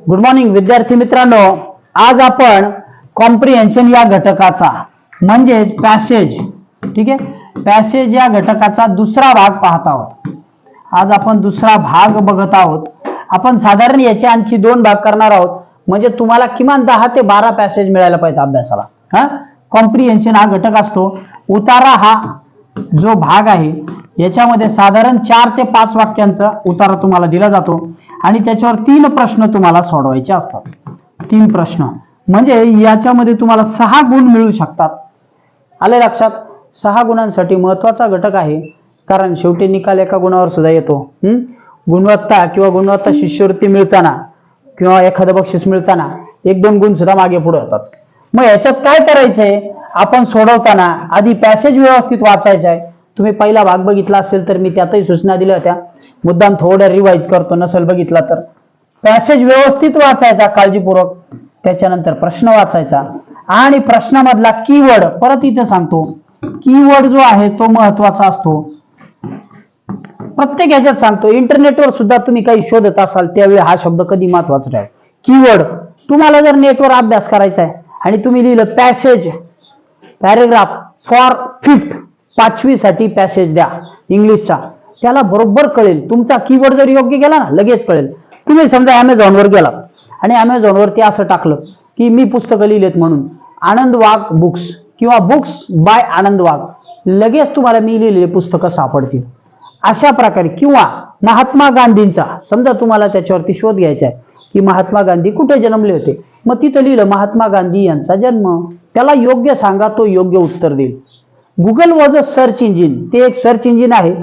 Good morning विद्यार्थी मित्रांनो. आज आपण कॉम्प्रिहेन्शन या घटकाचा म्हणजेच पॅसेज ठीक आहे? पॅसेज या घटकाचा दुसरा भाग पाहत आहोत. आज आपण दुसरा भाग बघत आहोत. आपण साधारण याचे आणखी दोन भाग करणार आहोत. म्हणजे तुम्हाला किमान दहा ते बारा पॅसेज मिळायला पाहिजे अभ्यासाला. हा? कॉम्प्रिहेन्शन हा घटक असतो. उतारा हा जो भाग आहे याच्यामध्ये साधारण चार ते पाच वाक्यांचा उतारा तुम्हाला दिला जातो. आणि त्याच्यावर तीन प्रश्न तुम्हाला सोडवायचे असतात. तीन प्रश्न. म्हणजे याच्यामध्ये तुम्हाला सहा गुण मिळू शकतात. आले लक्षात? सहा गुणांसाठी महत्त्वाचा घटक आहे. कारण शेवटी निकाल एका गुणावर सुद्धा येतो. गुणवत्ता किंवा गुणवत्ता शिष्यवृत्ती मिळताना किंवा एखादं बक्षीस मिळताना एक दोन गुण सुद्धा मागे पुढे होतात. मग याच्यात काय करायचंय? आपण सोडवताना आधी पॅसेज व्यवस्थित वाचायचा आहे तुम्ही पहिला भाग बघितला असेल तर मी त्यातही सूचना दिल्या होत्या. मुद्दाम थोडं रिवाईज करतो नसेल बघितला तर. पॅसेज व्यवस्थित वाचायचा काळजीपूर्वक. त्याच्यानंतर प्रश्न वाचायचा. आणि प्रश्नामधला कीवर्ड परत इथे सांगतो. कीवर्ड जो आहे तो महत्त्वाचा असतो. प्रत्येक ह्याच्यात सांगतो इंटरनेटवर सुद्धा तुम्ही काही शोधत असाल त्यावेळी हा शब्द कधी महत्त्वाचा आहे? कीवर्ड तुम्हाला जर नेटवर अभ्यास करायचा आहे आणि तुम्ही लिहिलं पॅसेज पॅरेग्राफ फॉर फिफ्थ पाचवीसाठी पॅसेज द्या इंग्लिशचा त्याला बरोबर कळेल. तुमचा कीवर्ड जर योग्य गेला ना लगेच कळेल. तुम्ही समजा अमेझॉनवर गेला आणि अमेझॉनवरती असं टाकलं की मी पुस्तकं लिहिलेत म्हणून. आनंद वाघ बुक्स किंवा बुक्स बाय आनंद वाघ. लगेच तुम्हाला मी लिहिलेली पुस्तकं सापडतील. अशा प्रकारे किंवा महात्मा गांधींचा समजा तुम्हाला त्याच्यावरती शोध घ्यायचा आहे की महात्मा गांधी कुठे जन्मले होते? मग तिथं लिहिलं महात्मा गांधी यांचा जन्म. त्याला योग्य सांगा तो योग्य उत्तर देईल. Google was a search engine ते एक सर्च इंजिन आहे.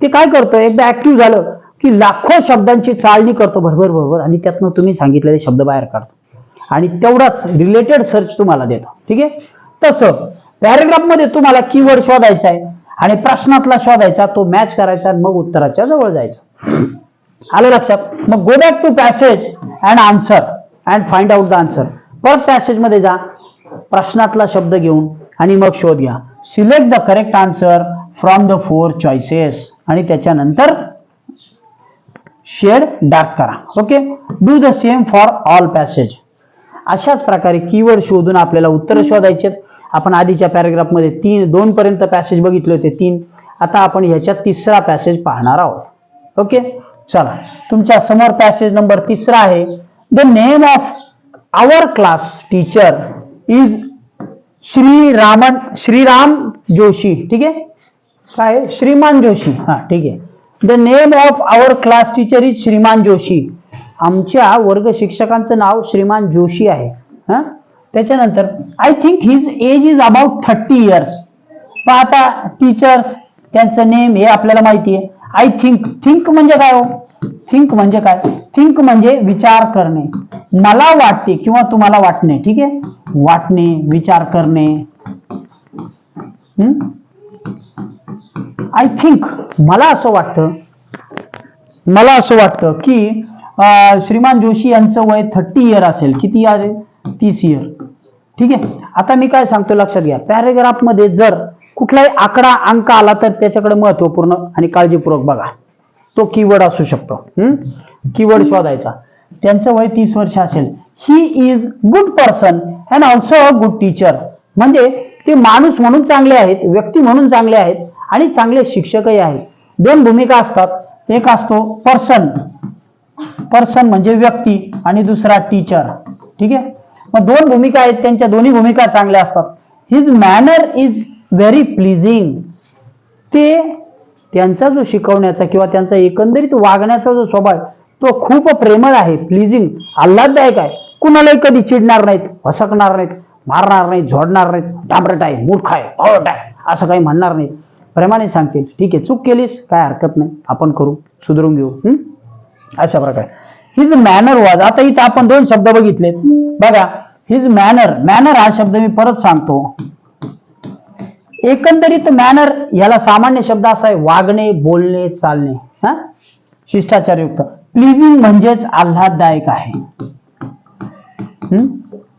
ते काय करतं? एकदा ऍक्टिव्ह झालं की लाखो शब्दांची चाळणी करतो. भरभर भरभर आणि त्यातनं तुम्ही सांगितलेले शब्द बाहेर काढतो. आणि तेवढाच रिलेटेड सर्च तुम्हाला देतो. ठीक आहे? तसं पॅरेग्राफमध्ये तुम्हाला कीवर्ड शोधायचा आहे. आणि प्रश्नातला शोधायचा तो मॅच करायचा आणि मग उत्तराच्या जवळ जायचं. आलं लक्षात? मग go back to passage and answer and find out the answer परत पॅसेजमध्ये जा प्रश्नातला शब्द घेऊन आणि मग शोध घ्या. Select the correct answer from the four choices आणि त्याच्यानंतर शेड डार्क करा. Okay do the same for all passage अशाच प्रकारे कीवर्ड शोधून आपल्याला उत्तर शोधायचे आपण आधीच्या पॅरेग्राफमध्ये तीन दोन पर्यंत पॅसेज बघितले होते तीन. आता आपण ह्याच्यात तिसरा पॅसेज पाहणार आहोत. ओके चला. तुमच्यासमोर पॅसेज नंबर तिसरा आहे. The name of our class teacher is Shri Raman Shriram Joshi ठीक आहे? काय? श्रीमान जोशी. हा ठीक आहे. The name of our class teacher is Shriman Joshi. आमच्या वर्ग शिक्षकांचं नाव श्रीमान जोशी आहे. हा? त्याच्यानंतर I think his age is about thirty years पण आता टीचर्स त्यांचं नेम हे आपल्याला माहिती आहे आय थिंक थिंक म्हणजे काय हो? थिंक म्हणजे काय? थिंक म्हणजे विचार करणे. मला वाटते किंवा तुम्हाला वाटणे. ठीक आहे? वाटणे विचार करणे. आय थिंक मला असं वाटतं मला असं वाटतं की श्रीमान जोशी यांचं वय थर्टी इयर असेल. किती इयर आहे? तीस इयर ठीक आहे? आता मी काय सांगतो लक्षात घ्या. पॅरेग्राफमध्ये जर कुठलाही आकडा अंक आला तर त्याच्याकडे महत्त्वपूर्ण आणि काळजीपूर्वक बघा. तो कीवर्ड असू शकतो. कीवर्ड शोधायचा. त्यांचं वय तीस वर्ष असेल. He is good person and also a good teacher म्हणजे ते माणूस म्हणून चांगले आहेत व्यक्ती म्हणून चांगले आहेत आणि चांगले शिक्षकही आहेत. दोन भूमिका असतात. एक असतो पर्सन पर्सन म्हणजे व्यक्ती आणि दुसरा टीचर ठीक आहे? मग दोन भूमिका आहेत. त्यांच्या दोन्ही भूमिका चांगल्या असतात. His manner is very pleasing ते त्यांचा जो शिकवण्याचा किंवा त्यांचा एकंदरीत वागण्याचा जो स्वभाव आहे, तो खूप प्रेमळ आहे. प्लीजिंग आल्हाददायक आहे. कुणालाही कधी चिडणार नाहीत हसकणार नाहीत मारणार नाहीत झोडणार नाहीत. डांबरट आहे मूर्ख आहे पावट आहे असं काही म्हणणार नाही प्रेमाने सांगतील. ठीक आहे चूक केलीस काय हरकत नाही. आपण करू सुधरून घेऊ. अशा प्रकारे. हिज मॅनर वाज आता इथं आपण दोन शब्द बघितलेत. बघा हिज मॅनर मॅनर हा शब्द मी परत सांगतो. एकंदरीत मॅनर याला सामान्य शब्द असा आहे वागणे बोलणे चालणे. हा? शिष्टाचारयुक्त. प्लीजिंग म्हणजेच आल्हाददायक आहे.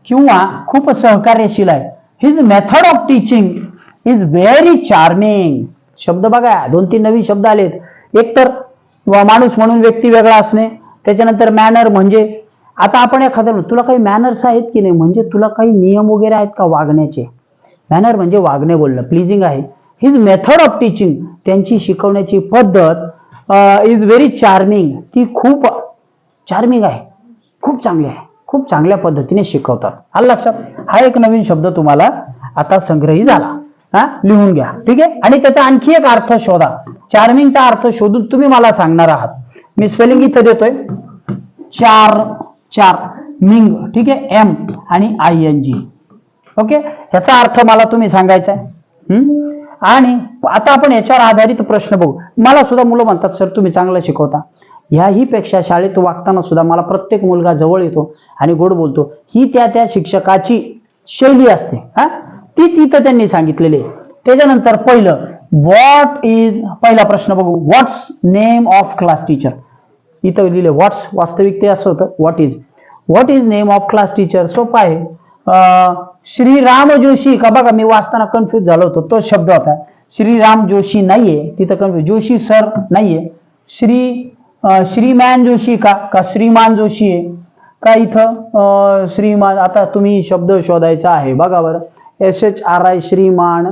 किंवा खूप सहकार्यशील आहे. His method of teaching is very charming. शब्द बघा दोन तीन नवीन शब्द आलेत. एक तर माणूस म्हणून व्यक्ती वेगळा असणे त्याच्यानंतर मॅनर म्हणजे आता आपण एखाद्या तुला काही मॅनर्स आहेत की नाही? म्हणजे तुला काही नियम वगैरे आहेत का वागण्याचे? मॅनर म्हणजे वागणे बोलणं प्लीजिंग आहे. हिज मेथड ऑफ टीचिंग त्यांची शिकवण्याची पद्धत इज व्हेरी चार्मिंग ती खूप चार्मिंग आहे. खूप चांगली आहे. खूप चांगल्या पद्धतीने शिकवतात. आलं लक्षात? हा एक नवीन शब्द तुम्हाला आता संग्रही झाला. हा? लिहून घ्या. ठीक आहे? आणि त्याचा आणखी एक अर्थ शोधा. चार्मिंगचा अर्थ शोधून तुम्ही मला सांगणार आहात. मी स्पेलिंग इथं देतोय. चार चार मिंग. ठीक आहे? एम आणि आय एन जी ओके? ह्याचा अर्थ मला तुम्ही सांगायचा आहे. हम्म? आणि आता आपण याच्यावर आधारित प्रश्न बघू. मला सुद्धा मुलं म्हणतात सर तुम्ही चांगलं शिकवता. ह्याही पेक्षा शाळेत वागताना सुद्धा मला प्रत्येक मुलगा जवळ येतो आणि गोड बोलतो. ही त्या त्या शिक्षकाची शैली असते. हा? तीच इथं त्यांनी सांगितलेली आहे. त्याच्यानंतर पहिलं व्हॉट इज पहिला प्रश्न बघू. What's name of class teacher इथं लिहिले व्हॉट्स वास्तविक ते असं होतं. What is what is name of class teacher सोपं आहे. अं, श्रीराम जोशी का बघा मी वाचताना कन्फ्युज झालो होतो. तो शब्द होता. श्रीराम जोशी नाहीये. तिथं कन्फ्युज जोशी सर नाहीये. श्री श्रीमान जोशी का? का श्रीमान जोशी आहे? का इथं? श्रीमान आता तुम्ही शब्द शोधायचा आहे. बघा बरं. S H R I Shriman.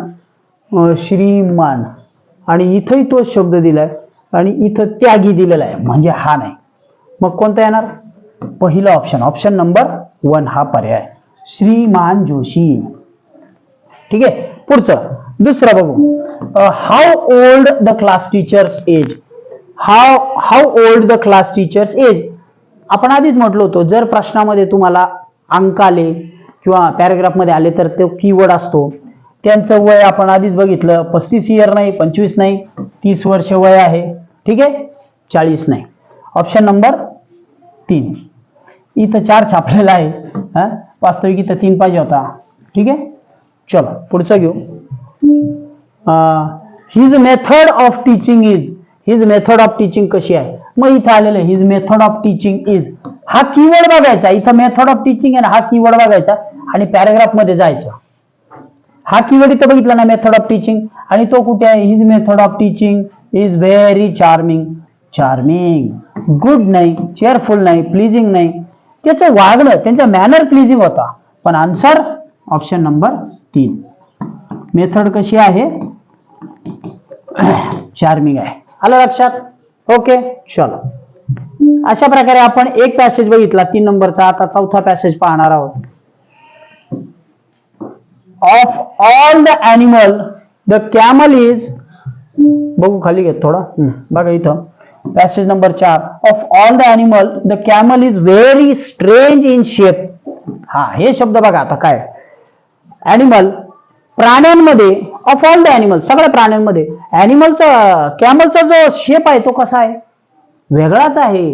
Shriman आणि इथंही तोच शब्द दिलाय आणि इथं त्यागी दिलेला आहे. म्हणजे हा नाही. मग कोणता येणार? पहिला ऑप्शन ऑप्शन नंबर वन हा पर्याय. श्रीमान जोशी. ठीक आहे? पुढचं. दुसरं बघू. How old the class teachers age how how old the class teachers age आपण आधीच म्हटलो होतो जर प्रश्नामध्ये तुम्हाला अंक आले किंवा पॅराग्राफमध्ये आले तर तो कीवर्ड असतो. त्यांचं वय आपण आधीच बघितलं पस्तीस इयर नाही पंचवीस नाही तीस वर्ष वय आहे. ठीक आहे? चाळीस नाही. ऑप्शन नंबर तीन. इथं चार छापलेला आहे. हा? वास्तविक इथं तीन पाहिजे होता. ठीक आहे? चलो पुढचं घेऊ. His method of teaching is his method of teaching कशी आहे? मग इथं आलेलं his method of teaching is हा कीवर्ड बघायचा. इथं मेथड ऑफ टीचिंग आहे ना हा कीवर्ड बघायचा. आणि पॅराग्राफमध्ये जायचं. हा कीवर्ड इथं बघितला ना मेथड ऑफ टीचिंग आणि तो कुठे आहे? His method of teaching is very charming charming good नाही चेअरफुल नाही प्लीजिंग नाही. त्याचं वागणं त्यांचा मॅनर प्लीजिंग होता. पण आन्सर ऑप्शन नंबर तीन. मेथड कशी आहे? चार्मिंग आहे. आलं लक्षात? ओके चलो. अशा प्रकारे आपण एक पॅसेज बघितला तीन नंबरचा आता चौथा पॅसेज पाहणार आहोत. Of all the animal the camel is बघू खाली घेत थोडा. बघा इथं. पॅसेज नंबर चार. Of all the animal the camel is very strange in shape हा हे शब्द बघा आता काय. ॲनिमल प्राण्यांमध्ये ऑफ ऑल द ॲनिमल सगळ्या प्राण्यांमध्ये ॲनिमलचा कॅमलचा जो शेप आहे तो कसा आहे? वेगळाच आहे.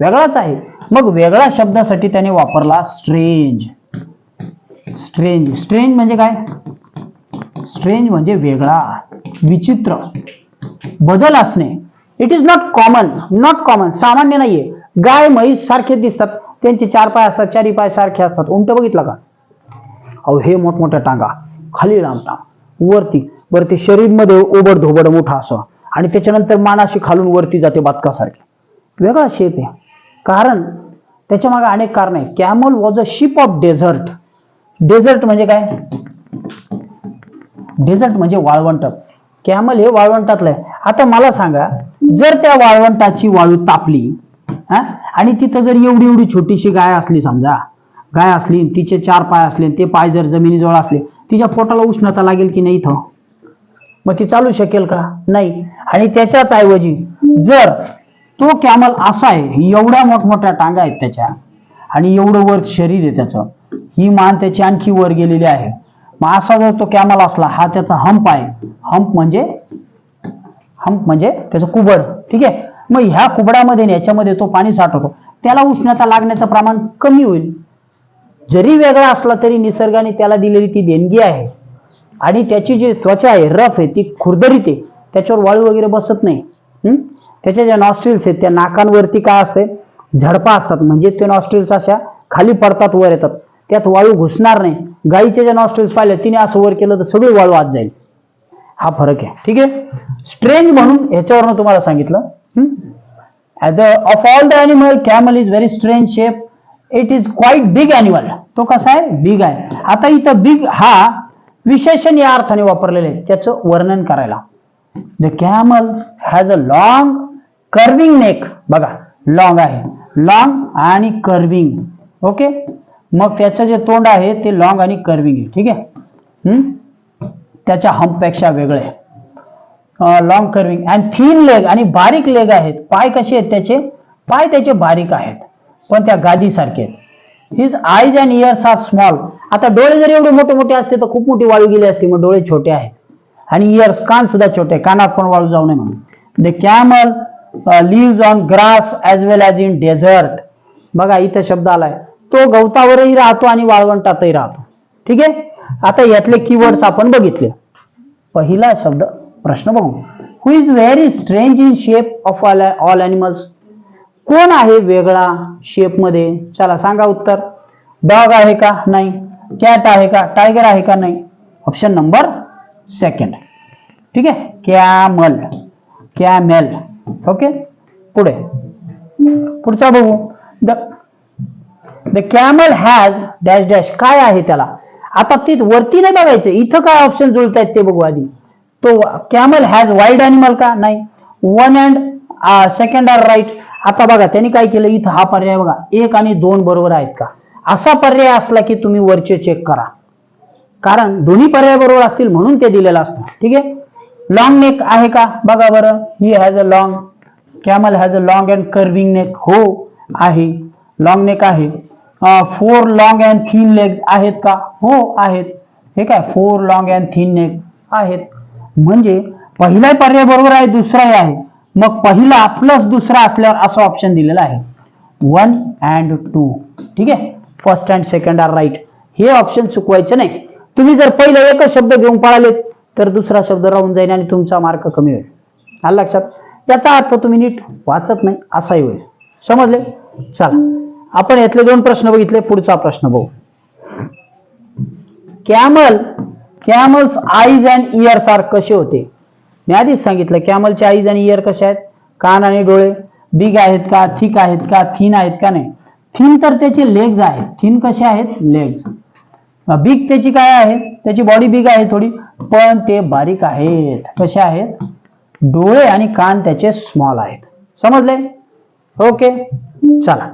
वेगळाच आहे. मग वेगळ्या शब्दासाठी त्याने वापरला स्ट्रेंज स्ट्रेंज स्ट्रेंज म्हणजे काय? स्ट्रेंज म्हणजे वेगळा विचित्र बदल असणे. It is not common not common सामान्य नाहीये. गाय म्हैस सारखे दिसतात. त्यांचे चार पाय असतात चारी पाय सारखे असतात. उंट बघितलं का? अहो हे मोठमोठ्या टांगा खाली लांब टांग वरती. वरती शरीरमध्ये ओबड धोबड मोठा असं. आणि त्याच्यानंतर मानाशी खालून वरती जाते बातकासारखी. वेगळा शेप आहे. कारण त्याच्यामागे अनेक कारण आहे camel was a ship of desert desert म्हणजे काय? डेझर्ट म्हणजे वाळवंट. कॅमल हे वाळवंटातलं आहे. आता मला सांगा जर त्या वाळवंटाची वाळू तापली हा आणि तिथं जर एवढी एवढी छोटीशी गाय असली समजा गाय असली तिचे चार पाय असले ते पाय जर जमिनीजवळ असले तिच्या पोटाला उष्णता लागेल की नाही इथं? मग ती चालू शकेल का? नाही. आणि त्याच्याच ऐवजी जर तो कॅमल असा आहे एवढ्या मोठमोठ्या टांगा आहेत त्याच्या आणि एवढं वर शरीर आहे त्याचं ही मान त्याची आणखी वर गेलेली आहे. मग असा जर तो कॅमल असला हा त्याचा हंप आहे. हंप म्हणजे हंप म्हणजे त्याचं कुबड. ठीक आहे? मग ह्या कुबडामध्ये याच्यामध्ये तो पाणी साठवतो. त्याला उष्णता लागण्याचं प्रमाण कमी होईल. जरी वेगळा असला तरी निसर्गाने त्याला दिलेली ती देणगी आहे. आणि त्याची जी त्वचा आहे रफ आहे ती खुरदरीत आहे. त्याच्यावर वाळू वगैरे बसत नाही. हम्म? त्याच्या ज्या नॉस्ट्रिल्स आहेत त्या नाकांवरती काय असते झडपा असतात. म्हणजे ते नॉस्ट्रिल्स अशा खाली पडतात वर येतात. त्यात वाळू घुसणार नाही. गाईच्या ज्या नॉस्ट्रेल्स पाहिल्या तिने असं वर केलं तर सगळी वाळू आत जाईल. हा फरक आहे. ठीक आहे? स्ट्रेंज म्हणून ह्याच्यावरनं तुम्हाला सांगितलं. Of all the animal camel is very strange shape it is quite big animal तो कसा आहे? बिग आहे. आता इथं बिग हा विशेषण या अर्थाने वापरलेले आहे. त्याचं वर्णन करायला. The camel has a long curving neck बघा लॉंग आहे. लॉंग आणि कर्विंग ओके मग त्याचं जे तोंड आहे ते लॉंग आणि कर्विंग आहे. ठीक आहे? हम्म? त्याच्या हम्पपेक्षा वेगळे long curving and thin leg आणि बारीक लेग आहेत. पाय कसे आहेत त्याचे? पाय त्याचे बारीक आहेत. पण त्या गादीसारखे आहेत. His eyes and ears are small आता डोळे जर एवढे मोठे मोठे असते तर खूप मोठी वाळू गेली असते मग डोळे छोटे आहेत. आणि इयर्स कान सुद्धा छोटे कानात पण वाळू जाऊ नये म्हणून. The camel lives on grass as well as in desert बघा इथं शब्द आलाय. तो गवतावरही राहतो आणि वाळवंटातही राहतो. ठीक आहे? आता यातले कीवर्ड्स आपण बघितले. पहिला शब्द प्रश्न बघू. Who is very strange in shape of all all animals कोण आहे वेगळा शेपमध्ये चला सांगा उत्तर. डॉग आहे का? नाही. कॅट आहे का? टायगर आहे का? नाही. ऑप्शन नंबर सेकंड ठीक आहे? कॅमल कॅमेल ओके पुढे. पुढचा बघू. The the camel has dash dash काय आहे त्याला? आता ते वरती नाही बघायचं. इथं काय ऑप्शन जुळत आहेत ते बघू आधी. तो कॅमल हॅज वाईल्ड अॅनिमल का? नाही. One and second are right आता बघा त्यांनी काय केलं? इथं हा पर्याय बघा. एक आणि दोन बरोबर आहेत का? असा पर्याय असला की तुम्ही वरचे चेक करा. कारण दोन्ही पर्याय बरोबर असतील म्हणून ते दिलेलं असतं. ठीक आहे? लॉंग नेक आहे का? बघा बरं. He has a long camel has a long and curving neck हो आहे. लॉंग नेक आहे. Four long and thin legs आहेत का? हो आहेत. हे काय? Four long and thin leg आहेत. म्हणजे पहिला पर्याय बरोबर आहे दुसराही आहे. मग पहिला प्लस दुसरा असल्यावर असं ऑप्शन दिलेलं आहे. वन अँड टू ठीक आहे? First and second are right हे ऑप्शन चुकवायचे नाही. तुम्ही जर पहिला एकच शब्द घेऊन पळाले तर दुसरा शब्द राहून जाईल आणि तुमचा मार्क कमी होईल. हा लक्षात? याचा अर्थ तुम्ही नीट वाचत नाही असाही होईल. समजले? चला. आपण यातले दोन प्रश्न बघितले पुढचा प्रश्न बघू. Camel camels eyes and ears are कसे होते? मी आधीच सांगितलं कॅमलचे आईज आणि इयर कसे आहेत? कान आणि डोळे बिग आहेत का थिक आहेत का थिन आहेत का नाही? थिन तर त्याचे लेग्स आहेत. थिन कसे आहेत? लेग्स बिग त्याची काय आहे? त्याची बॉडी बिग आहे थोडी पण ते बारीक आहेत. कसे आहेत? डोळे आणि कान त्याचे स्मॉल आहेत. समजले? ओके चला.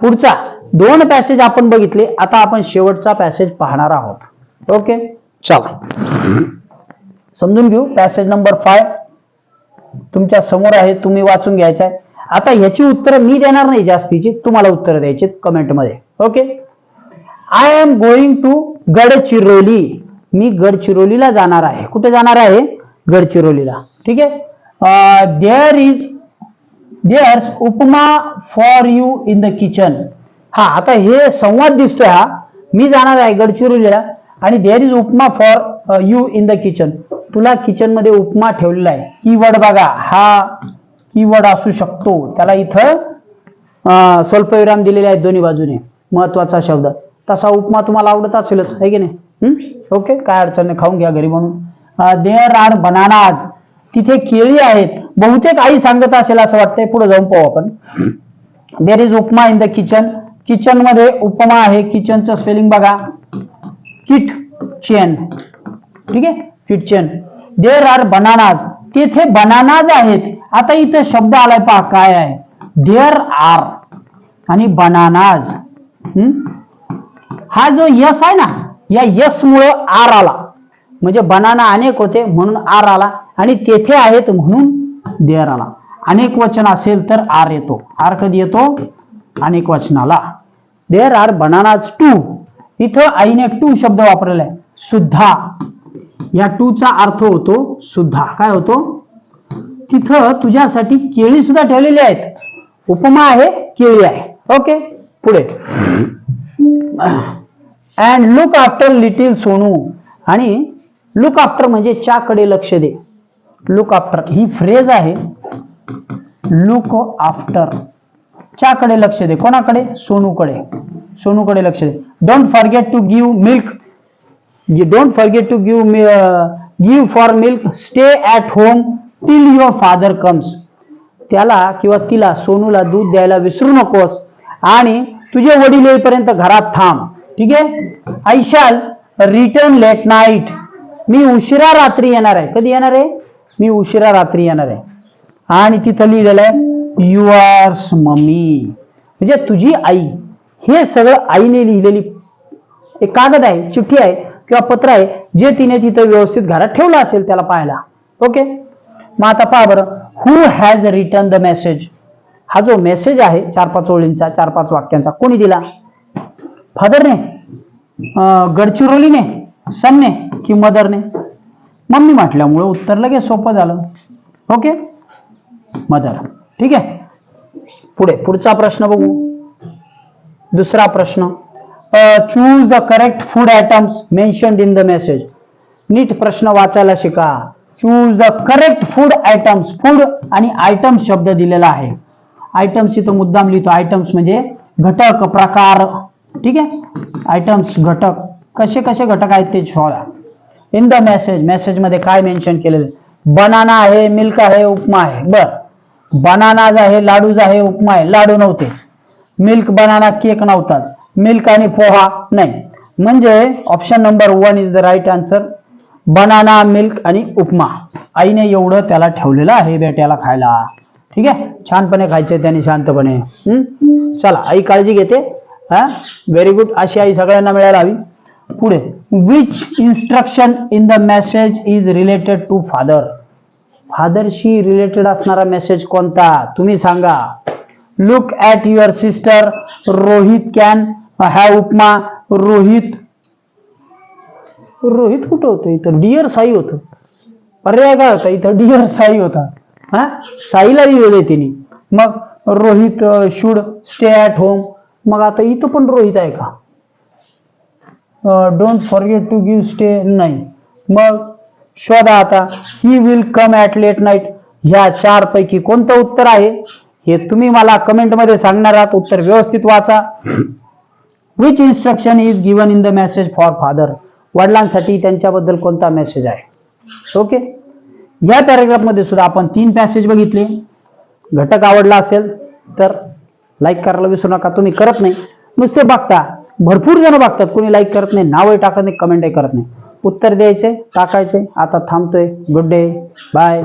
पुढचा दोन पॅसेज आपण बघितले आता आपण शेवटचा पॅसेज पाहणार आहोत. ओके चला. समजून घेऊ पॅसेज नंबर फाय तुमच्यासमोर आहे तुम्ही वाचून घ्यायचा आहे. आता ह्याची उत्तरं मी देणार नाही जास्तीची तुम्हाला उत्तर द्यायची कमेंटमध्ये. Okay I am going to Gadchiroli. मी गडचिरोलीला जाणार आहे. कुठे जाणार आहे? गडचिरोलीला. ठीक आहे? There is there's upma for you in the kitchen हा आता हे संवाद दिसतोय हा. मी जाणार आहे गडचिरोलीला आणि there is upma for you in the kitchen तुला किचनमध्ये उपमा ठेवलेला आहे. कीवर्ड बघा. हा कीवर्ड असू शकतो. त्याला इथं uh, स्वल्पविराम दिलेले आहेत दोन्ही बाजूने. महत्त्वाचा शब्द. तसा उपमा तुम्हाला आवडत असेलच आहे की नाही? ओके काय अडचण नाही. खाऊन घ्या घरी म्हणून देअर आर बनानाज तिथे केळी आहेत. बहुतेक आई सांगत असेल असं वाटतंय पुढे जाऊन पाहू आपण. There is upma in the kitchen किचनमध्ये उपमा आहे. किचनचं स्पेलिंग बघा. किट चेन ठीक आहे? Kit chen there are bananas तिथे बनानाज आहेत. आता इथं शब्द आलाय पहा काय आहे? देअर आर आणि बनानाज हा? जो यस आहे ना या यस मुळे आर आला. म्हणजे बनाना अनेक होते म्हणून आर आला. आणि तेथे आहेत म्हणून देअर आला अनेक वचन असेल तर आर येतो. आर कधी येतो? अनेक वचनाला. देअर आर बनानाज टू इथं आईने टू शब्द वापरलेला आहे. सुद्धा. या टू चा अर्थ होतो सुद्धा. काय होतो? तिथं तुझ्यासाठी केळी सुद्धा ठेवलेली आहेत. उपमा आहे केळी आहे. ओके पुढे. And look after little Sonu आणि लुक आफ्टर म्हणजे च्याकडे लक्ष दे. लुक आफ्टर ही फ्रेज आहे लुक आफ्टर च्याकडे लक्ष दे. कोणाकडे? सोनूकडे. सोनूकडे लक्ष दे. Don't forget to give milk don't forget to give give for milk stay at home till your father comes त्याला किंवा तिला सोनूला दूध द्यायला विसरू नकोस. आणि तुझे वडील येईपर्यंत घरात थांब. ठीक आहे? I shall return late night मी उशिरा रात्री येणार आहे. कधी येणार आहे? मी उशिरा रात्री येणार आहे. आणि तिथं लिहिलेलं आहे यू आर मम्मी म्हणजे तुझी आई हे सगळं आईने लिहिलेली एक कागद आहे चिठ्ठी आहे किंवा पत्र आहे जे तिने तिथं व्यवस्थित घरात ठेवलं असेल त्याला पाहायला. ओके मग आता पहा बरं who has return the message हा जो मेसेज आहे चार पाच ओळींचा चार पाच वाक्यांचा कोणी दिला? फादरने गडचिरोलीने सनने की मदरने मम्मी म्हटल्यामुळे उत्तर लगेच सोपं झालं. ओके मदर ठीक आहे? पुढे पुढचा प्रश्न बघू. दुसरा प्रश्न. Choose the correct food items mentioned in the message नीट प्रश्न वाचायला शिका. Choose the correct food items food आणि आयटम्स शब्द दिलेला आहे. आयटम्स इथं मुद्दाम लिहितो. आयटम्स म्हणजे घटक प्रकार. ठीक आहे? आयटम्स घटक. कसे कसे घटक आहेत ते शोधा. इन द मेसेज मेसेजमध्ये काय मेन्शन केलेलं? बनाना आहे मिल्क आहे उपमा आहे. बर. बनानाज आहे लाडूज आहे उपमा आहे. लाडू नव्हते. मिल्क बनाना केक नव्हताच मिल्क आणि पोहा नाही. म्हणजे option number one is the right answer banana milk आणि उपमा. आईने एवढं त्याला ठेवलेलं आहे बेट्याला खायला. ठीक आहे? छानपणे खायचे त्याने शांतपणे. हम्म? चला आई काळजी घेते. हा? व्हेरी गुड अशी आई सगळ्यांना मिळायला हवी. पुढे which instruction in the message is related to father फादरशी related असणारा मेसेज कोणता? तुम्ही सांगा. Look at your sister Rohit can. Have upma Rohit. Rohit कुठं होतं इथं? डिअर साई होतं. पर्याय काय होता इथं? डिअर साई होता. हा? साईला लिहिलेलं तिने. मग Rohit should stay at home मग आता इथं पण रोहित आहे का? Don't forget to give stay नाही. मग शोधा आता he will come at late night ह्या चार पैकी कोणतं उत्तर आहे? हे तुम्ही मला कमेंटमध्ये सांगणार आहात. उत्तर व्यवस्थित वाचा. Which instruction is given in the message for father वडिलांसाठी त्यांच्याबद्दल कोणता मेसेज आहे? ओके या पॅरेग्राफमध्ये सुद्धा आपण तीन पॅसेज बघितले. घटक आवडला असेल तर लाईक करायला विसरू नका. तुम्ही करत नाही. नुसते बघता. भरपूर जण बघतात. कोणी लाईक करत नाही नावही टाकत नाही कमेंटही करत नाही. उत्तर द्यायचे टाकायचे. आता थांबतोय. Good day bye